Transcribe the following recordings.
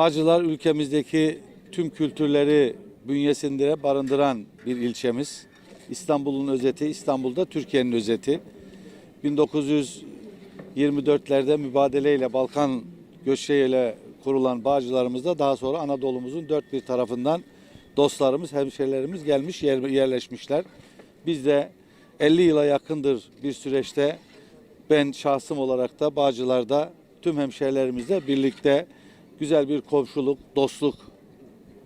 Bağcılar ülkemizdeki tüm kültürleri bünyesinde barındıran bir ilçemiz. İstanbul'un özeti, İstanbul'da Türkiye'nin özeti. 1924'lerde mübadeleyle Balkan göçleriyle kurulan Bağcılarımızda daha sonra Anadolu'muzun dört bir tarafından dostlarımız, hemşerilerimiz gelmiş, yer- yerleşmişler. Biz de 50 yıla yakındır bir süreçte ben şahsım olarak da Bağcılar'da tüm hemşehrilerimizle birlikte güzel bir komşuluk, dostluk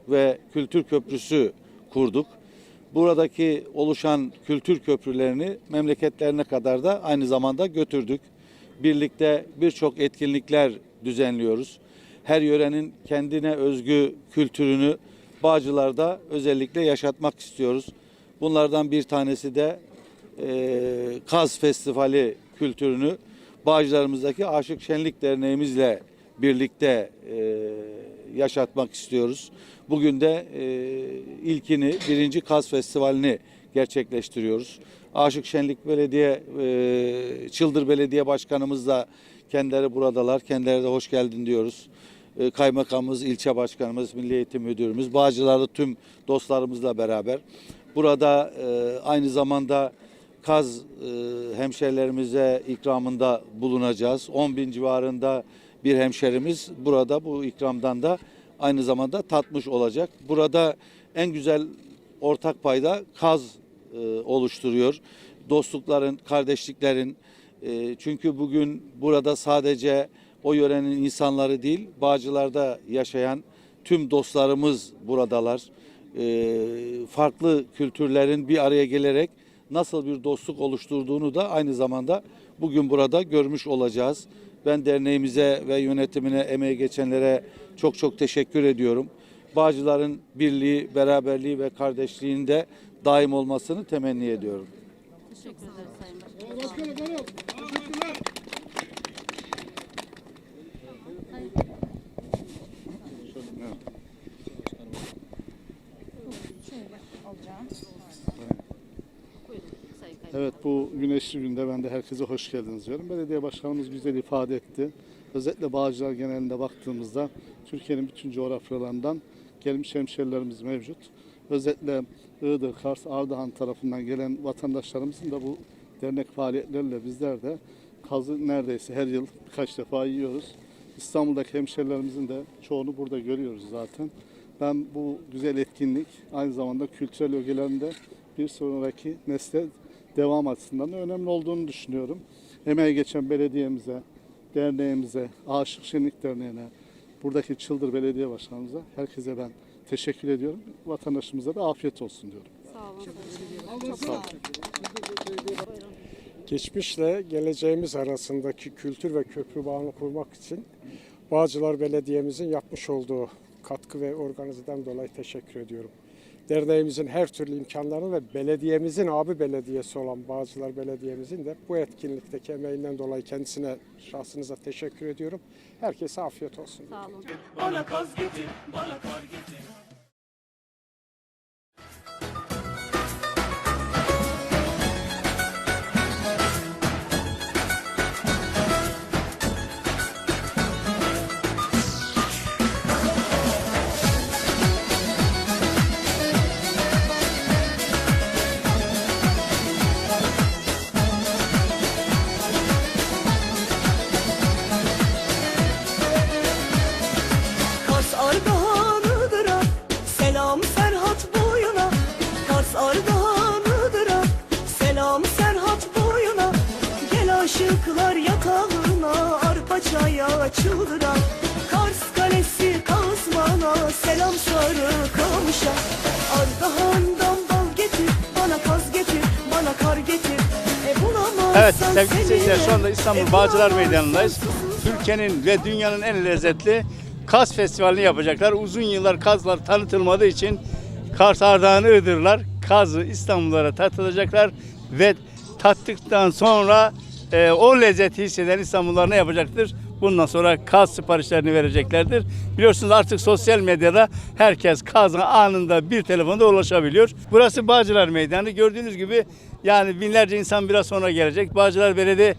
ve kültür köprüsü kurduk. Buradaki oluşan kültür köprülerini memleketlerine kadar da aynı zamanda götürdük. Birlikte birçok etkinlikler düzenliyoruz. Her yörenin kendine özgü kültürünü Bağcılar'da özellikle yaşatmak istiyoruz. Bunlardan bir tanesi de eee Kaz Festivali kültürünü Bağcılarımızdaki Aşık Şenlik Derneğimizle birlikte eee, yaşatmak istiyoruz. Bugün de eee, ilkini, birinci Kaz Festivali'ni gerçekleştiriyoruz. Aşık Şenlik Belediye, eee, Çıldır Belediye Başkanımız da kendileri buradalar. Kendilerine de hoş geldin diyoruz. Eee, Kaymakamımız, ilçe başkanımız, Milli Eğitim Müdürümüz, Bağcılar'da tüm dostlarımızla beraber. Burada eee, aynı zamanda Kaz e, hemşerilerimize ikramında bulunacağız. 10 bin civarında bir hemşerimiz burada bu ikramdan da aynı zamanda tatmış olacak. Burada en güzel ortak payda Kaz e, oluşturuyor. Dostlukların, kardeşliklerin e, çünkü bugün burada sadece o yörenin insanları değil, Bağcılar'da yaşayan tüm dostlarımız buradalar. E, farklı kültürlerin bir araya gelerek nasıl bir dostluk oluşturduğunu da aynı zamanda bugün burada görmüş olacağız. Ben derneğimize ve yönetimine emeği geçenlere çok çok teşekkür ediyorum. Bağcıların birliği, beraberliği ve kardeşliğinde daim olmasını temenni ediyorum. Teşekkür ederiz Sayın Başkanım Sayın Kaymakam. Evet bu güneşli günde ben de herkese hoş geldiniz diyorum. Belediye başkanımız güzel ifade etti. Özellikle Bağcılar genelinde baktığımızda Türkiye'nin bütün coğrafyalarından gelmiş hemşerilerimiz mevcut. Özellikle Iğdır, Kars, Ardahan tarafından gelen vatandaşlarımızın da bu dernek faaliyetleriyle bizler de kazı neredeyse her yıl birkaç defa yiyoruz. İstanbul'daki hemşerilerimizin de çoğunu burada görüyoruz zaten. Ben bu güzel etkinlik aynı zamanda kültürel ögelerinde bir sonraki nesle devam açısından da önemli olduğunu düşünüyorum. Emeği geçen belediyemize, derneğimize, Aşık Şenlik Derneği'ne, buradaki Çıldır Belediye Başkanımıza, herkese ben teşekkür ediyorum. Vatandaşımıza da afiyet olsun diyorum. Sağ olun. Çok sağ olun. geçmişle geleceğimiz arasındaki kültür ve köprü bağını kurmak için Bağcılar Belediye'mizin yapmış olduğu katkı ve organizeden dolayı teşekkür ediyorum. Derneğimizin her türlü imkanlarını ve belediyemizin abi belediyesi olan Bağcılar Belediye'mizin de bu etkinlikteki emeğinden dolayı kendisine, şahsınıza teşekkür ediyorum. Herkese afiyet olsun. Sağ olun. Bana kaz getir, bana kar getir. Çaya çıldıra. Kars Kalesi Kazman'a, selam sarı kamışa. Ardahan'dan bal getir, bana kaz getir, bana kar getir. E Evet sevgili seyirciler şu anda İstanbul e Bağcılar Meydanı'ndayız. Türkiye'nin ve dünyanın en lezzetli Kaz Festivali'ni yapacaklar. Uzun yıllar kazlar tanıtılmadığı için Kars Ardahan'ı Iğdırlar. Kazı İstanbullara tatılacaklar ve tattıktan sonra e, o lezzeti hisseden İstanbullular ne yapacaktır? Bundan sonra kaz siparişlerini vereceklerdir. Biliyorsunuz artık sosyal medyada herkes kaza anında bir telefonda ulaşabiliyor. Burası Bağcılar Meydanı. Gördüğünüz gibi yani binlerce insan biraz sonra gelecek. Bağcılar Belediye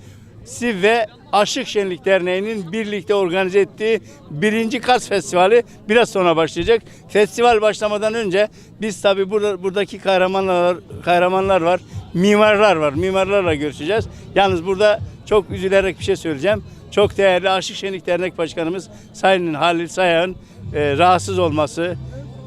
Si ve Aşık Şenlik Derneği'nin birlikte organize ettiği birinci Kars Festivali biraz sonra başlayacak. Festival başlamadan önce biz tabi burada buradaki kahramanlar kahramanlar var, mimarlar var. Mimarlarla görüşeceğiz. Yalnız burada çok üzülerek bir şey söyleyeceğim. Çok değerli Aşık Şenlik Dernek Başkanımız Sayın Halil Sayan e, rahatsız olması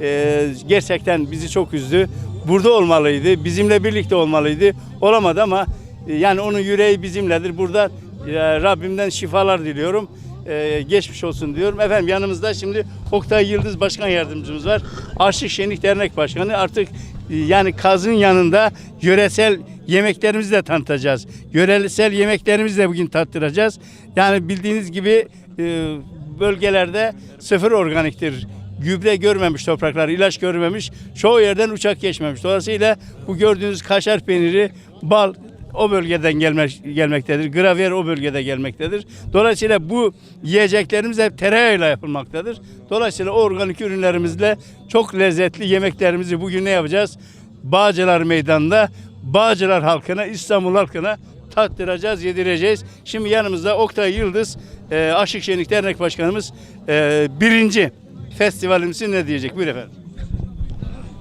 e, gerçekten bizi çok üzdü. Burada olmalıydı, bizimle birlikte olmalıydı. Olamadı ama e, yani onun yüreği bizimledir. Burada e, Rabbimden şifalar diliyorum. E, geçmiş olsun diyorum. Efendim yanımızda şimdi Oktay Yıldız Başkan Yardımcımız var. Aşık Şenlik Dernek Başkanı. Artık e, yani kazın yanında yöresel yemeklerimizi de tanıtacağız. Yöresel yemeklerimizi de bugün tattıracağız. Yani bildiğiniz gibi e, bölgelerde sıfır organiktir. Gübre görmemiş topraklar, ilaç görmemiş, çoğu yerden uçak geçmemiş. Dolayısıyla bu gördüğünüz kaşar peyniri, bal o bölgeden gelmek, gelmektedir. Gravyer o bölgede gelmektedir. Dolayısıyla bu yiyeceklerimiz hep tereyağıyla yapılmaktadır. Dolayısıyla o organik ürünlerimizle çok lezzetli yemeklerimizi bugün ne yapacağız? Bağcılar Meydanı'nda Bağcılar halkına, İstanbul halkına tattıracağız, yedireceğiz. Şimdi yanımızda Oktay Yıldız, e, Aşık Şenlik Dernek Başkanımız e, birinci festivalimizin ne diyecek? Buyur efendim.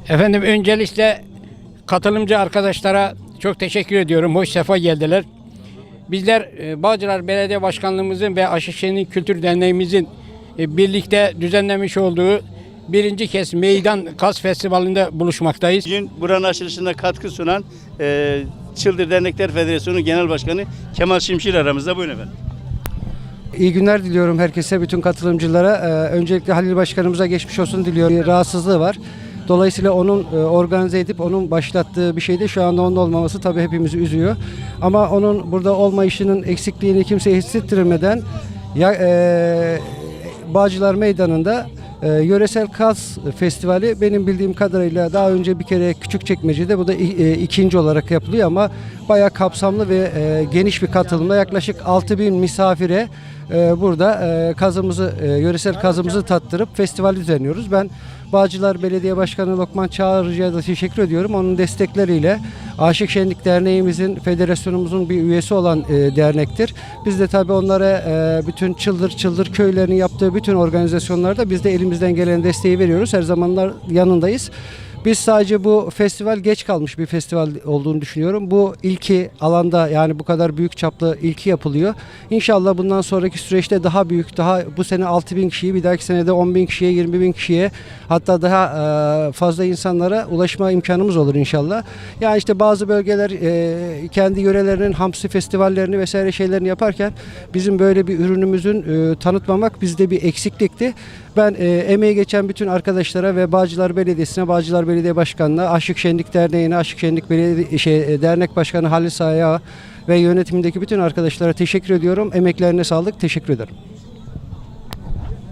Efendim öncelikle katılımcı arkadaşlara çok teşekkür ediyorum. Hoş sefa geldiler. Bizler e, Bağcılar Belediye Başkanlığımızın ve Aşıkşehir'in Kültür Derneğimizin e, birlikte düzenlemiş olduğu birinci kez Meydan Kaz Festivali'nde buluşmaktayız. Bugün buranın açılışına katkı sunan e, Çıldır Dernekler Federasyonu Genel Başkanı Kemal Şimşir aramızda. Buyurun efendim. İyi günler diliyorum herkese, bütün katılımcılara. Ee, öncelikle Halil Başkanımıza geçmiş olsun diliyorum. Bir rahatsızlığı var. Dolayısıyla onun e, organize edip onun başlattığı bir şeyde şu anda onun olmaması tabii hepimizi üzüyor. Ama onun burada olmayışının eksikliğini kimseye hissettirmeden ya, e, Bağcılar Meydanı'nda e, yöresel kaz festivali benim bildiğim kadarıyla daha önce bir kere Küçükçekmece'de bu da e, ikinci olarak yapılıyor ama bayağı kapsamlı ve e, geniş bir katılımla yaklaşık 6000 misafire e, burada e, kazımızı e, yöresel kazımızı tattırıp festival düzenliyoruz. Ben Bağcılar Belediye Başkanı Lokman Çağrıcı'ya da teşekkür ediyorum. Onun destekleriyle Aşık Şenlik Derneğimizin, federasyonumuzun bir üyesi olan e, dernektir. Biz de tabii onlara e, bütün Çıldır Çıldır köylerinin yaptığı bütün organizasyonlarda biz de elimizden gelen desteği veriyoruz. Her zamanlar yanındayız. Biz sadece bu festival geç kalmış bir festival olduğunu düşünüyorum. Bu ilki alanda yani bu kadar büyük çaplı ilki yapılıyor. İnşallah bundan sonraki süreçte daha büyük, daha bu sene 6 bin kişiyi, bir dahaki senede 10 bin kişiye, 20 bin kişiye hatta daha e, fazla insanlara ulaşma imkanımız olur inşallah. Yani işte bazı bölgeler e, kendi yörelerinin hamsi festivallerini vesaire şeylerini yaparken bizim böyle bir ürünümüzün e, tanıtmamak bizde bir eksiklikti. Ben e, emeği geçen bütün arkadaşlara ve Bağcılar Belediyesi'ne, Bağcılar Belediye Başkanı'na, Aşık Şenlik Derneği'ne, Aşık Şenlik Belediye, şey, e, Dernek Başkanı Halil Say'a ve yönetimindeki bütün arkadaşlara teşekkür ediyorum. Emeklerine sağlık. Teşekkür ederim.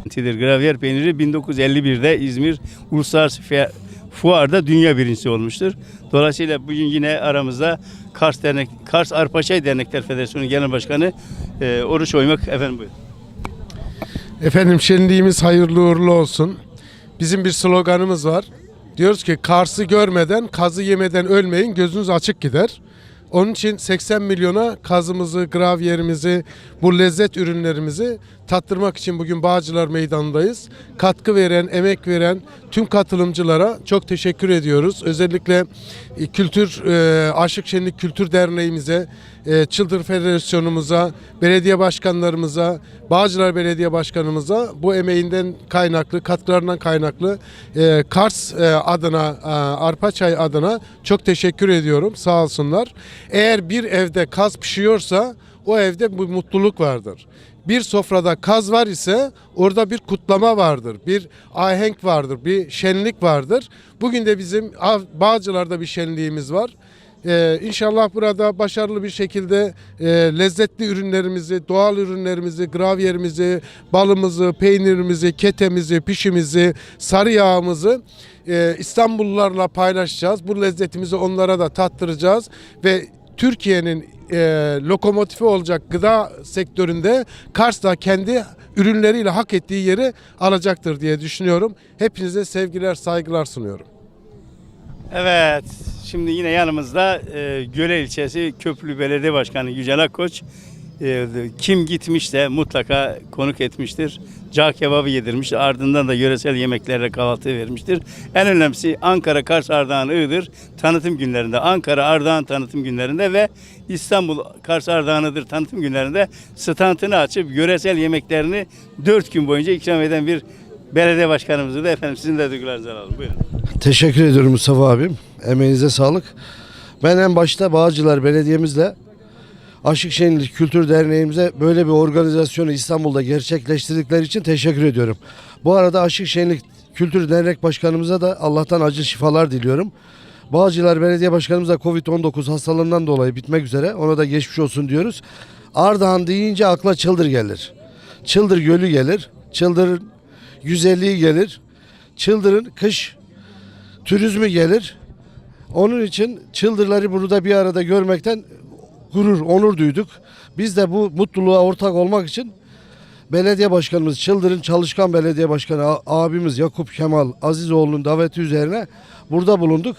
Tidir Gravyer peyniri 1951'de İzmir Uluslararası Fuar'da dünya birincisi olmuştur. Dolayısıyla bugün yine aramızda Kars Dernek, Kars Arpaçay Dernekler Federasyonu Genel Başkanı e, Oruç Oymak efendim buyurun. Efendim şenliğimiz hayırlı uğurlu olsun. Bizim bir sloganımız var. Diyoruz ki Kars'ı görmeden, kazı yemeden ölmeyin, gözünüz açık gider. Onun için 80 milyona kazımızı, gravyerimizi, bu lezzet ürünlerimizi tattırmak için bugün Bağcılar Meydanı'ndayız. Katkı veren, emek veren tüm katılımcılara çok teşekkür ediyoruz. Özellikle e, Kültür e, Aşık Şenlik Kültür Derneğimize, e, Çıldır Federasyonumuza, belediye başkanlarımıza, Bağcılar Belediye Başkanımıza bu emeğinden kaynaklı, katkılarından kaynaklı e, Kars e, adına, e, Arpaçay adına çok teşekkür ediyorum. Sağ olsunlar. Eğer bir evde kaz pişiyorsa o evde bu mutluluk vardır. Bir sofrada kaz var ise orada bir kutlama vardır, bir ahenk vardır, bir şenlik vardır. Bugün de bizim Bağcılar'da bir şenliğimiz var. Ee, inşallah burada başarılı bir şekilde e, lezzetli ürünlerimizi, doğal ürünlerimizi, gravyerimizi, balımızı, peynirimizi, ketemizi, pişimizi, sarı yağımızı e, İstanbullularla paylaşacağız. Bu lezzetimizi onlara da tattıracağız ve Türkiye'nin e, lokomotifi olacak gıda sektöründe Kars da kendi ürünleriyle hak ettiği yeri alacaktır diye düşünüyorum. Hepinize sevgiler, saygılar sunuyorum. Evet, şimdi yine yanımızda e, Göle ilçesi Köprülü Belediye Başkanı Yücel Akkoç. e, kim gitmişse mutlaka konuk etmiştir. Cağ kebabı yedirmiş. Ardından da yöresel yemeklerle kahvaltı vermiştir. En önemlisi Ankara, Kars, Ardahan, Iğdır tanıtım günlerinde. Ankara, Ardahan tanıtım günlerinde ve İstanbul, Kars, Ardahan, tanıtım günlerinde standını açıp yöresel yemeklerini 4 gün boyunca ikram eden bir belediye başkanımızdır da efendim sizin de duygularınızı alalım. Buyurun. Teşekkür ediyorum Mustafa abim. Emeğinize sağlık. Ben en başta Bağcılar Belediye'mizle Aşık Şenlik Kültür Derneğimize böyle bir organizasyonu İstanbul'da gerçekleştirdikleri için teşekkür ediyorum. Bu arada Aşık Şenlik Kültür Dernek Başkanımıza da Allah'tan acil şifalar diliyorum. Bağcılar Belediye Başkanımız da Covid-19 hastalığından dolayı bitmek üzere. Ona da geçmiş olsun diyoruz. Ardahan deyince akla Çıldır gelir. Çıldır Gölü gelir. Çıldır güzelliği gelir. Çıldır'ın kış turizmi gelir. Onun için Çıldırları burada bir arada görmekten gurur, onur duyduk. Biz de bu mutluluğa ortak olmak için belediye başkanımız Çıldır'ın çalışkan belediye başkanı abimiz Yakup Kemal Azizoğlu'nun daveti üzerine burada bulunduk.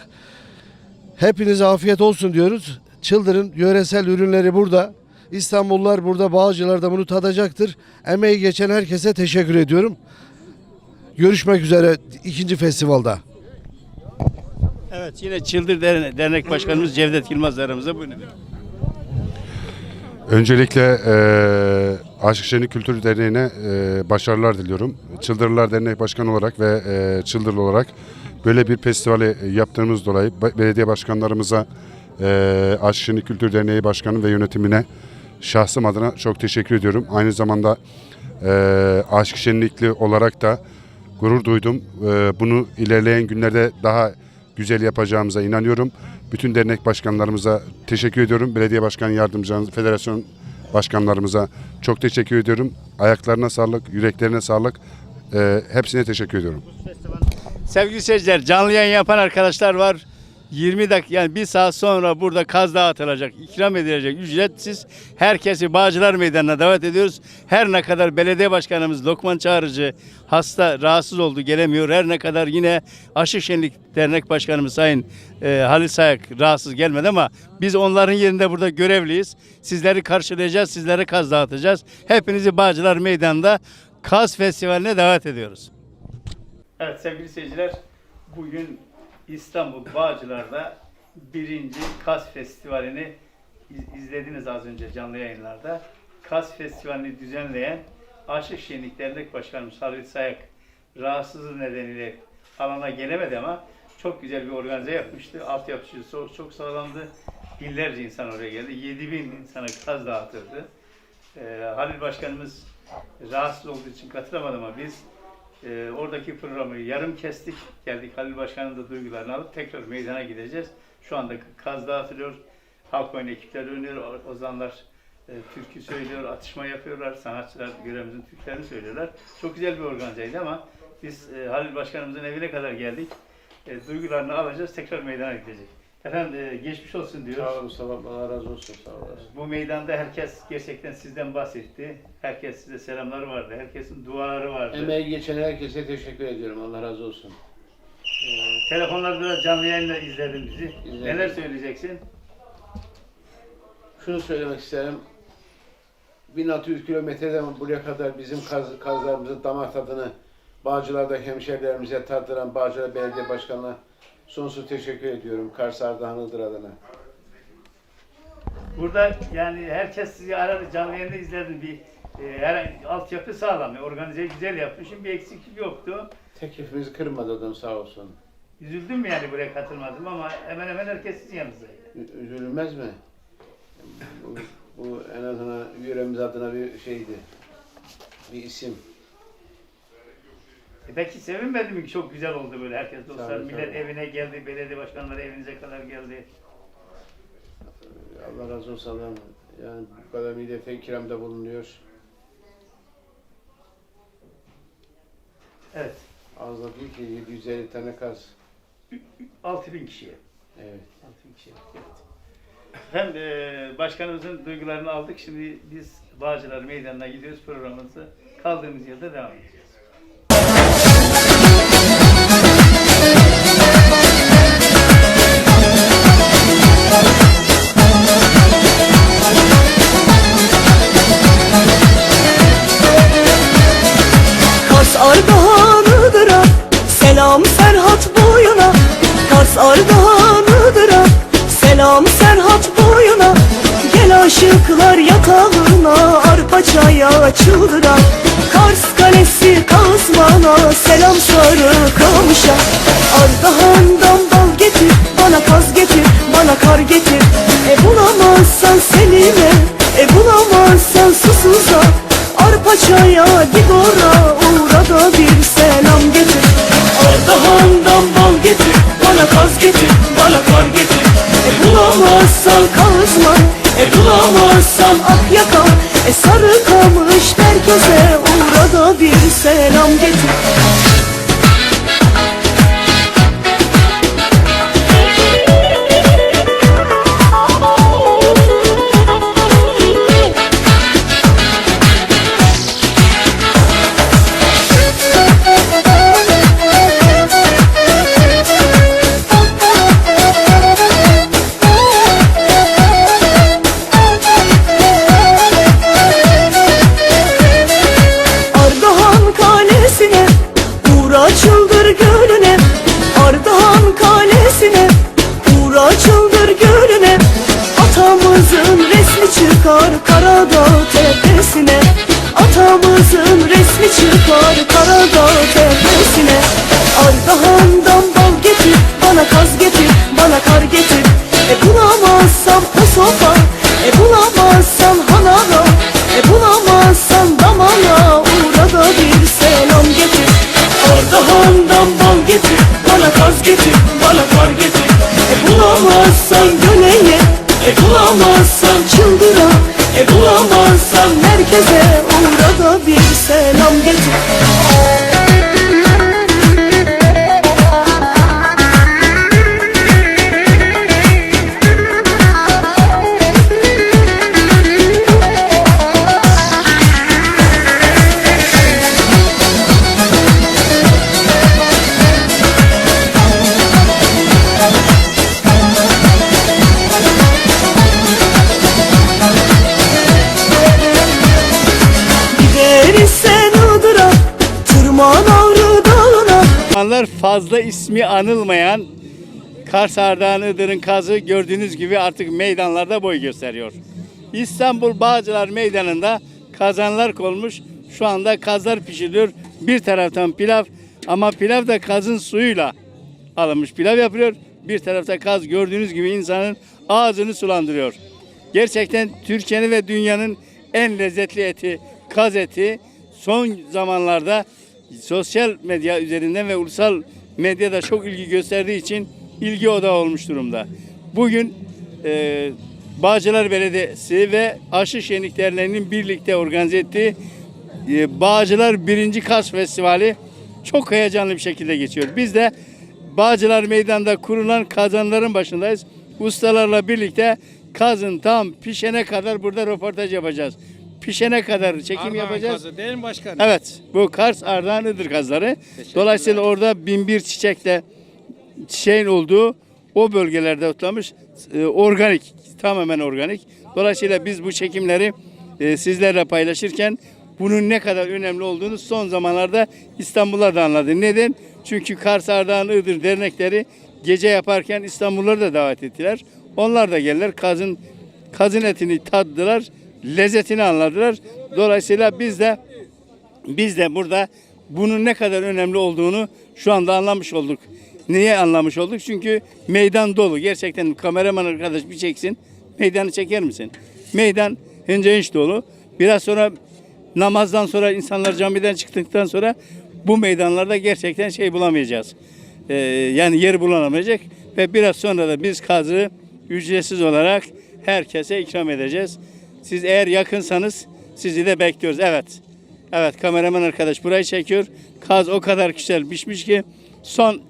Hepinize afiyet olsun diyoruz. Çıldır'ın yöresel ürünleri burada. İstanbullular burada, Bağcılar da bunu tadacaktır. Emeği geçen herkese teşekkür ediyorum. Görüşmek üzere ikinci festivalda. Evet yine Çıldır Derne- Dernek Başkanımız Cevdet Yılmaz da aramızda. Buyurun. Öncelikle eee Aşık Şenlik Kültür Derneği'ne eee, başarılar diliyorum. Çıldırlılar Dernek Başkanı olarak ve eee, Çıldırlı olarak böyle bir festivali yaptığımız dolayı be- belediye başkanlarımıza, eee Aşık Şenlik Kültür Derneği Başkanı ve yönetimine şahsım adına çok teşekkür ediyorum. Aynı zamanda eee Aşık Şenlikli olarak da gurur duydum. Eee, bunu ilerleyen günlerde daha güzel yapacağımıza inanıyorum. Bütün dernek başkanlarımıza teşekkür ediyorum. Belediye başkan yardımcılarımız, federasyon başkanlarımıza çok teşekkür ediyorum. Ayaklarına sağlık, yüreklerine sağlık. Ee, hepsine teşekkür ediyorum. Sevgili seyirciler canlı yayın yapan arkadaşlar var. 20 dakika yani bir saat sonra burada kaz dağıtılacak, ikram edilecek ücretsiz. Herkesi Bağcılar Meydanı'na davet ediyoruz. Her ne kadar belediye başkanımız Lokman Çağrıcı hasta, rahatsız oldu, gelemiyor. Her ne kadar yine Aşık Şenlik Dernek Başkanımız Sayın e, Halil Sayak rahatsız gelmedi ama biz onların yerinde burada görevliyiz. Sizleri karşılayacağız, sizlere kaz dağıtacağız. Hepinizi Bağcılar Meydanı'nda Kaz Festivali'ne davet ediyoruz. Evet sevgili seyirciler, bugün İstanbul Bağcılar'da birinci Kaz Festivali'ni iz- izlediniz az önce canlı yayınlarda. Kaz Festivali'ni düzenleyen Aşık Şenlik Dernek Başkanımız Halil Sayak rahatsızlığı nedeniyle alana gelemedi ama çok güzel bir organize yapmıştı. Altyapısı çok, çok sağlamdı. Binlerce insan oraya geldi. 7000 insana kaz dağıtırdı. Ee, Halil Başkanımız rahatsız olduğu için katılamadı ama biz ee, oradaki programı yarım kestik. Geldik Halil Başkan'ın da duygularını alıp tekrar meydana gideceğiz. Şu anda kaz dağıtılıyor. Halk oyunu ekipler oynuyor. Ozanlar e, türkü söylüyor, atışma yapıyorlar. Sanatçılar görevimizin türkülerini söylüyorlar. Çok güzel bir organizeydi ama biz e, Halil Başkanımızın evine kadar geldik. E, duygularını alacağız. Tekrar meydana gidecek. Efendim e, geçmiş olsun diyoruz. Sağ olun Mustafa, Allah razı olsun. Sağ olasın. Bu meydanda herkes gerçekten sizden bahsetti. Herkes size selamları vardı. Herkesin duaları vardı. Emeği geçen herkese teşekkür ediyorum. Allah razı olsun. Ee, telefonlarda da canlı yayınla izledin bizi. İzledim. Neler söyleyeceksin? Şunu söylemek isterim. 1600 kilometreden buraya kadar bizim kaz, kazlarımızın damak tadını Bağcılar'da hemşerilerimize tattıran Bağcılar Belediye Başkanı'na sonsuz teşekkür ediyorum. Kars Ardahan Iğdır adına. Burada yani herkes sizi aradı, canlı yayında izledi. Bir e, her altyapı sağlam, organize güzel yapmışım. Bir eksiklik yoktu. Teklifimizi kırmadı adam sağ olsun. Üzüldüm yani buraya katılmadım ama hemen hemen herkes sizin yanınızdaydı. Üzülmez mi? Bu, bu en azından yöremiz adına bir şeydi. Bir isim. E peki sevinmedi mi çok güzel oldu böyle herkes dostlar. Tabii, Millet tabii. evine geldi, belediye başkanları evinize kadar geldi. Allah razı olsun Allah'ım. Yani bu kadar millete ikramda bulunuyor. Evet. Az da değil ki 750 tane kaz. 6000 kişiye. Evet. 6000 kişiye. Evet. Efendim e, başkanımızın duygularını aldık. Şimdi biz Bağcılar Meydanı'na gidiyoruz programımızı. Kaldığımız yerde devam edeceğiz. Kars Ardahan'ıdır ha. Selam Serhat boyuna Gel aşıklar yatağına Arpa çaya çıldıra Kars Kalesi kazmana Selam sarı kamışa. Ardahan'dan bal getir Bana kaz getir Bana kar getir. E bulamazsan Selime E bulamazsan susuza. Arpa çaya git bulamazsan ak yaka E sarı çıldır gölüne Ardahan kalesine Uğra çıldır gölüne. Atamızın resmi çıkar Karadağ tepesine. Atamızın resmi çıkar Karadağ tepesine. Ardahan'dan bal getir Bana kaz getir Bana kar getir. E bulamazsam o sofa Bana kaz fazla ismi anılmayan Kars Ardahan Iğdır'ın kazı gördüğünüz gibi artık meydanlarda boy gösteriyor. İstanbul Bağcılar Meydanı'nda kazanlar konmuş. Şu anda kazlar pişiriliyor. Bir taraftan pilav ama pilav da kazın suyuyla alınmış pilav yapılıyor. Bir tarafta kaz gördüğünüz gibi insanın ağzını sulandırıyor. Gerçekten Türkiye'nin ve dünyanın en lezzetli eti kaz eti son zamanlarda sosyal medya üzerinden ve ulusal medyada çok ilgi gösterdiği için ilgi odağı olmuş durumda. Bugün e, Bağcılar Belediyesi ve Aşı Şenlik Derneği'nin birlikte organize ettiği e, Bağcılar 1. Kaz Festivali çok heyecanlı bir şekilde geçiyor. Biz de Bağcılar Meydanı'nda kurulan kazanların başındayız. Ustalarla birlikte kazın tam pişene kadar burada röportaj yapacağız. Pişene kadar çekim yapacağız. değil mi başkanım? Evet, bu Kars Ardahan kazları. Dolayısıyla orada bin bir çiçekle çiçeğin olduğu o bölgelerde otlamış e, organik, tamamen organik. Dolayısıyla biz bu çekimleri e, sizlerle paylaşırken bunun ne kadar önemli olduğunu son zamanlarda İstanbul'da da anladı. Neden? Çünkü Kars Ardahan Iğdır dernekleri gece yaparken İstanbulları da davet ettiler. Onlar da geldiler. Kazın kazın etini taddılar, lezzetini anladılar. Dolayısıyla biz de biz de burada bunun ne kadar önemli olduğunu şu anda anlamış olduk. Niye anlamış olduk? Çünkü meydan dolu. Gerçekten kameraman arkadaş bir çeksin. Meydanı çeker misin? Meydan hınca hiç dolu. Biraz sonra namazdan sonra insanlar camiden çıktıktan sonra bu meydanlarda gerçekten şey bulamayacağız. Ee, yani yer bulunamayacak ve biraz sonra da biz kazı ücretsiz olarak herkese ikram edeceğiz. Siz eğer yakınsanız sizi de bekliyoruz. Evet. Evet kameraman arkadaş burayı çekiyor. Kaz o kadar güzel pişmiş ki son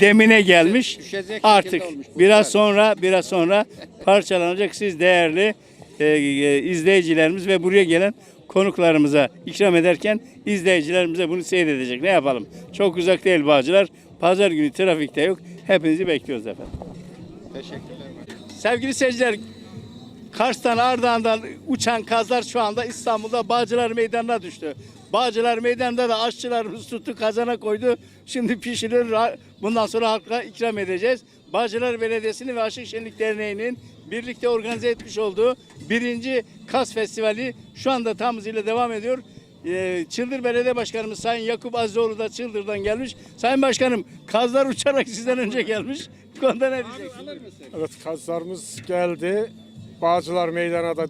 demine gelmiş. Düşecek Artık olmuş. biraz sonra biraz sonra parçalanacak. Siz değerli e, e, izleyicilerimiz ve buraya gelen konuklarımıza ikram ederken izleyicilerimize bunu seyredecek. Ne yapalım? Çok uzak değil Bağcılar. Pazar günü trafikte yok. Hepinizi bekliyoruz efendim. Sevgili seyirciler, Kars'tan Ardahan'dan uçan kazlar şu anda İstanbul'da Bağcılar Meydanı'na düştü. Bağcılar Meydanı'nda da aşçılarımız tuttu kazana koydu. Şimdi pişirir ra- bundan sonra halka ikram edeceğiz. Bağcılar Belediyesi'nin ve Aşık Şenlik Derneği'nin birlikte organize etmiş olduğu birinci Kaz Festivali şu anda tam hızıyla devam ediyor. Ee, Çıldır Belediye Başkanımız Sayın Yakup Azzoğlu da Çıldır'dan gelmiş. Sayın Başkanım kazlar uçarak sizden önce gelmiş. Bu konuda ne diyeceksiniz? Evet kazlarımız geldi. Bağcılar meydana da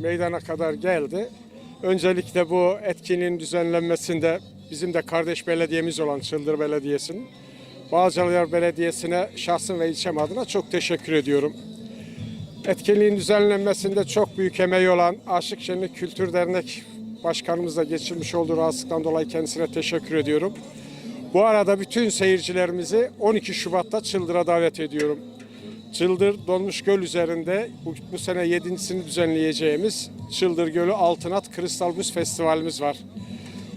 meydana kadar geldi. Öncelikle bu etkinliğin düzenlenmesinde bizim de kardeş belediyemiz olan Çıldır Belediyesi'nin Bağcılar Belediyesi'ne şahsım ve ilçem adına çok teşekkür ediyorum. Etkinliğin düzenlenmesinde çok büyük emeği olan Aşık Şenlik Kültür Dernek Başkanımızla geçirmiş olduğu rahatsızlıktan dolayı kendisine teşekkür ediyorum. Bu arada bütün seyircilerimizi 12 Şubat'ta Çıldır'a davet ediyorum. Çıldır Donmuş Göl üzerinde bu, bu sene yedincisini düzenleyeceğimiz Çıldır Gölü Altınat Kristal Buz Festivalimiz var.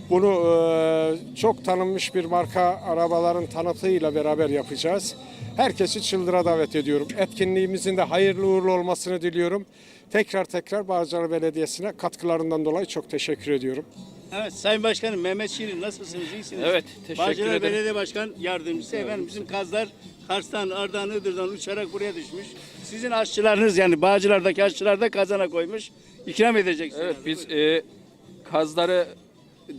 Bunu e, çok tanınmış bir marka arabaların tanıtıyla beraber yapacağız. Herkesi Çıldır'a davet ediyorum. Etkinliğimizin de hayırlı uğurlu olmasını diliyorum. Tekrar tekrar Bağcılar Belediyesi'ne katkılarından dolayı çok teşekkür ediyorum. Evet Sayın Başkanım Mehmet Şirin nasılsınız? İyisiniz? Evet, teşekkür Bağcılar ederim. Belediye Başkan Yardımcısı efendim bizim kazlar Kars'tan, Ardahan, Iğdır'dan uçarak buraya düşmüş. Sizin aşçılarınız yani Bağcılar'daki aşçılar da kazana koymuş. İkram edeceksiniz. Evet biz e, kazları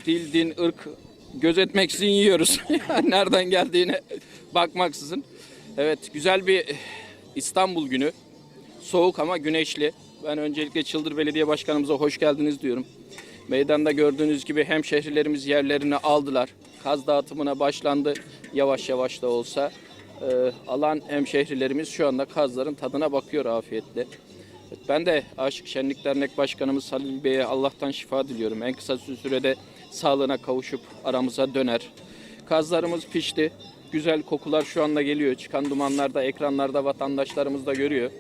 dil, din, ırk gözetmeksizin yiyoruz. Nereden geldiğine bakmaksızın. Evet güzel bir İstanbul günü. Soğuk ama güneşli. Ben öncelikle Çıldır Belediye Başkanımıza hoş geldiniz diyorum. Meydanda gördüğünüz gibi hemşehrilerimiz yerlerini aldılar. Kaz dağıtımına başlandı yavaş yavaş da olsa. Ee, alan hemşehrilerimiz şu anda kazların tadına bakıyor afiyetle. Ben de Aşık Şenlik Dernek Başkanımız Halil Bey'e Allah'tan şifa diliyorum. En kısa sürede sağlığına kavuşup aramıza döner. Kazlarımız pişti. Güzel kokular şu anda geliyor. Çıkan dumanlarda, ekranlarda vatandaşlarımız da görüyor.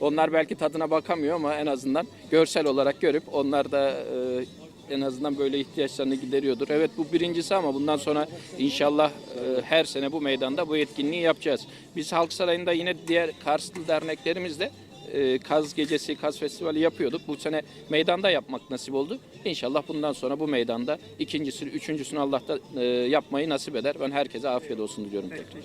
Onlar belki tadına bakamıyor ama en azından görsel olarak görüp onlar da e, en azından böyle ihtiyaçlarını gideriyordur. Evet bu birincisi ama bundan sonra inşallah e, her sene bu meydanda bu etkinliği yapacağız. Biz Halk Sarayı'nda yine diğer Karslı derneklerimizle e, Kaz Gecesi, Kaz Festivali yapıyorduk. Bu sene meydanda yapmak nasip oldu. İnşallah bundan sonra bu meydanda ikincisini, üçüncüsünü Allah da e, yapmayı nasip eder. Ben herkese afiyet olsun diliyorum tekrar.